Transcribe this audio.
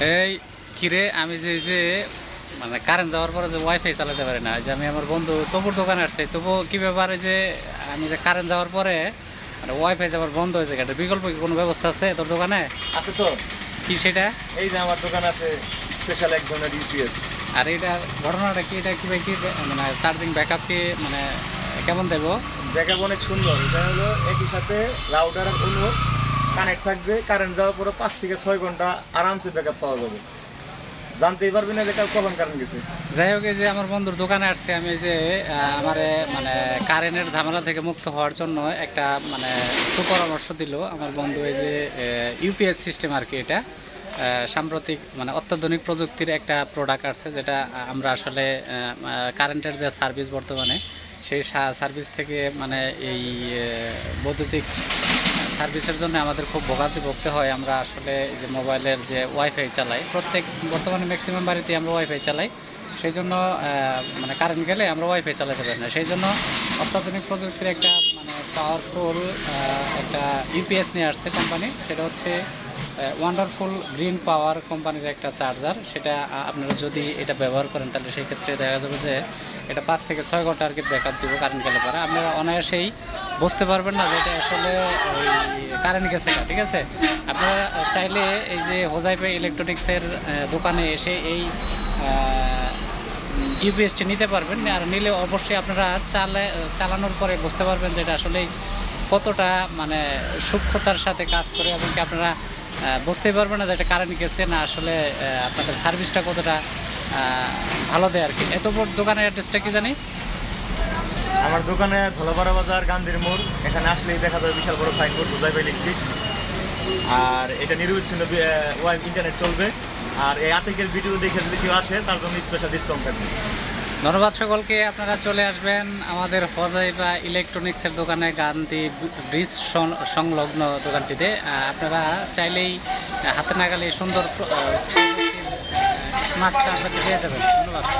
এই কিরে আমি যে যে মানে কারেন্ট যাওয়ার পরে যে ওয়াইফাই চালাতে পারি না যে আমি আমার বন্ধু তবুর দোকানে আসছি তবু কি ব্যাপারে যে আমি যে কারেন্ট যাওয়ার পরে মানে ওয়াইফাই যাওয়ার বন্ধ হয়েছে এটা বিকল্প কি কোনো ব্যবস্থা আছে তোর দোকানে? আছে তো। কি সেটা? এই যে আমার দোকান আছে স্পেশাল এক ধরনের ইউপিএস আর এটা ঘটনাটা কি এটা কি কি মানে চার্জিং ব্যাকআপ কি মানে কেমন দেবো? দেখাবো অনেক সুন্দর এটা হলো একই সাথে রাউটার আর অন্য কানেক্ট থাকবে কারেন্ট যাওয়ার পরে পাঁচ থেকে ছয় ঘণ্টা আরামসে ব্যাকআপ পাওয়া যাবে। জানতেই পারবি না যে কখন কারেন্ট গেছে। যাই হোক যে আমার বন্ধুর দোকানে আসছে আমি যে আমার মানে কারেন্টের ঝামেলা থেকে মুক্ত হওয়ার জন্য একটা মানে সুপরামর্শ দিল আমার বন্ধু, এই যে ইউপিএস সিস্টেম আর কি এটা। সাম্প্রতিক মানে অত্যাধুনিক প্রযুক্তির একটা প্রোডাক্ট আছে যেটা আমরা আসলে কারেন্টের যে সার্ভিস বর্তমানে, সেই সার্ভিস থেকে মানে এই বৈদ্যুতিক সার্ভিসের জন্য আমাদের খুব ভোগান্তি ভুগতে হয়। আমরা আসলে যে মোবাইলের যে ওয়াইফাই চালাই, প্রত্যেক বর্তমানে ম্যাক্সিমাম বাড়িতে আমরা ওয়াইফাই চালাই। সেই জন্য মানে কারেন্ট গেলে আমরা ওয়াইফাই চালাতে পারি না। সেই জন্য অত্যাধুনিক প্রযুক্তির একটা মানে পাওয়ারফুল একটা ইউপিএস নিয়ে আসছে কোম্পানি সেটা হচ্ছে ওয়ান্ডারফুল গ্রিন পাওয়ার কোম্পানির একটা চার্জার সেটা আপনারা যদি এটা ব্যবহার করেন, তাহলে সেই ক্ষেত্রে দেখা যাবে যে এটা পাঁচ থেকে ছয় ঘণ্টা আর কি ব্যাকআপ দিব কারেন্ট গেলে পরে। আপনারা অনায়াসেই বুঝতে পারবেন না যে এটা আসলে ওই কারেন্ট গেছে না, ঠিক আছে? আপনারা চাইলে এই যে হোজাইপে ইলেকট্রনিক্সের দোকানে এসে এই ইউপিএসটি নিতে পারবেন। আর নিলে অবশ্যই আপনারা চালে, চালানোর পরে বুঝতে পারবেন যে এটা আসলে কতটা মানে সূক্ষ্মতার সাথে কাজ করে এবং কি আপনারা বুঝতেই পারবেন না যে এটা কারেন্ট গেছে না আসলে আপনাদের সার্ভিসটা কতটা ভালো দেয় আর কি। এত বড় দোকানের অ্যাড্রেসটা কি জানি? আমার দোকানে ধলাপাড়া বাজার, গান্ধীর মোড়। এখানে আসলেই দেখা যাবে বিশাল বড় সাইনবোর্ড বুঝাইবে ইলেকট্রিক আর এটা নির্বিচ্ছিন্ন ওয়াইফ ইন্টারনেট চলবে। আর এই আর্টিকেল ভিডিও দেখে যদি কেউ আসে, তার জন্য স্পেশাল ডিসকাউন্ট থাকবে। ধন্যবাদ সকলকে, আপনারা চলে আসবেন আমাদের হজাই বা ইলেকট্রনিক্সের দোকানে গান্ধী ব্রিজ সংলগ্ন দোকানটিতে। আপনারা চাইলেই হাতে নাগালে সুন্দর স্মার্ট চার্জারটি পেয়ে যাবেন। ধন্যবাদ।